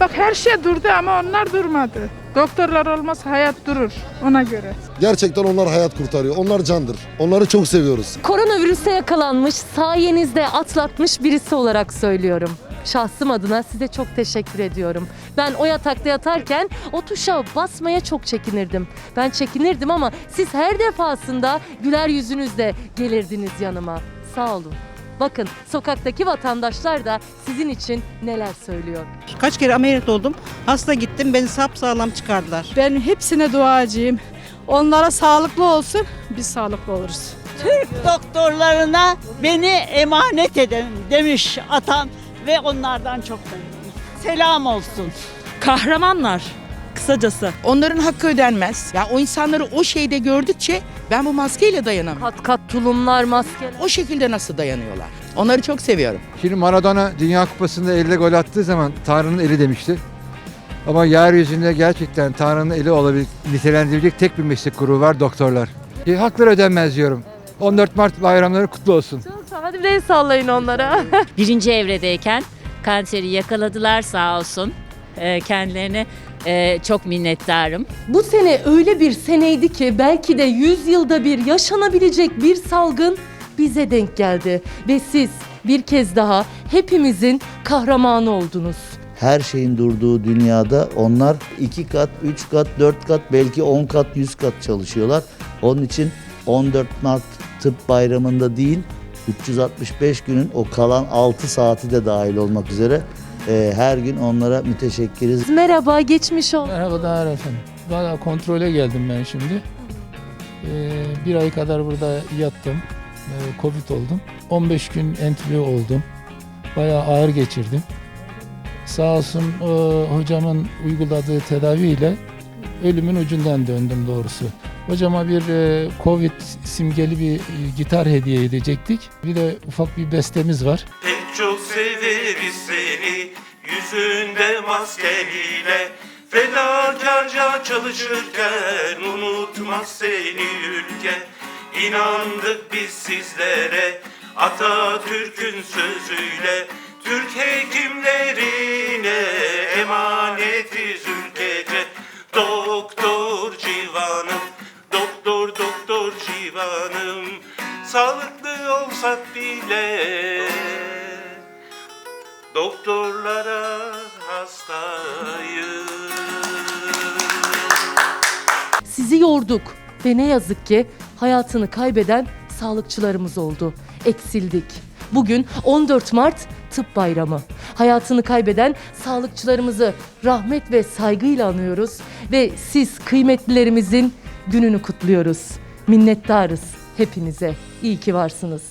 Bak her şey durdu ama onlar durmadı. Doktorlar olmasa hayat durur ona göre. Gerçekten onlar hayat kurtarıyor. Onlar candır. Onları çok seviyoruz. Koronavirüse yakalanmış, sayenizde atlatmış birisi olarak söylüyorum. Şahsım adına size çok teşekkür ediyorum. Ben o yatakta yatarken o tuşa basmaya çok çekinirdim. Ben çekinirdim ama siz her defasında güler yüzünüzle gelirdiniz yanıma. Sağ olun. Bakın sokaktaki vatandaşlar da sizin için neler söylüyor. Kaç kere ameliyat oldum. Hasta gittim beni sağlam çıkardılar. Ben hepsine duacıyım. Onlara sağlıklı olsun, biz sağlıklı oluruz. doktorlarına beni emanet edin demiş atam ve onlardan çok memnunum. Selam olsun. kahramanlar kısacası. Onların hakkı ödenmez. Ya o insanları o şeyde gördükçe ben bu maskeyle dayanamam. Kat kat tulumlar, maskeler. O şekilde nasıl dayanıyorlar? Onları çok seviyorum. Şimdi Maradona Dünya Kupası'nda elle gol attığı zaman Tanrı'nın eli demişti. Ama yeryüzünde gerçekten Tanrı'nın eli olabilecek, nitelendirecek tek bir meslek grubu var doktorlar. E, hakları ödenmez diyorum. 14 Mart bayramları kutlu olsun. Çok sağ- Hadi bir el sallayın onlara. birinci evredeyken kanseri yakaladılar sağ olsun. Ee, kendilerine e, çok minnettarım. Bu sene öyle bir seneydi ki belki de 100 yılda bir yaşanabilecek bir salgın bize denk geldi. Ve siz bir kez daha hepimizin kahramanı oldunuz. her şeyin durduğu dünyada onlar iki kat, üç kat, dört kat, belki on kat, yüz kat çalışıyorlar. Onun için 14 Mart Tıp Bayramı'nda değil, 365 günün o kalan 6 saati de dahil olmak üzere e, her gün onlara müteşekkiriz. Merhaba, geçmiş olsun. Merhaba Dağar efendim. Valla kontrole geldim ben şimdi. Ee, bir ay kadar burada yattım. Ee, Covid oldum. 15 gün entübe oldum. Bayağı ağır geçirdim. Sağ olsun e, hocamın uyguladığı tedaviyle ölümün ucundan döndüm doğrusu. Hocama bir e, Covid simgeli bir e, gitar hediye edecektik. Bir de ufak bir bestemiz var. Pek çok severiz seni yüzünde maskeliyle Fedakarca çalışırken unutmaz seni ülke. İnandık biz sizlere Atatürk'ün sözüyle Türk hekimlerine emanetiz ülkece. Doktor civanım, doktor doktor civanım Sağlıklı olsak bile Doktorlara hastayız Sizi yorduk ve ne yazık ki hayatını kaybeden sağlıkçılarımız oldu. Eksildik. Bugün 14 Mart Tıp Bayramı. Hayatını kaybeden sağlıkçılarımızı rahmet ve saygıyla anıyoruz ve siz kıymetlilerimizin gününü kutluyoruz. Minnettarız hepinize. İyi ki varsınız.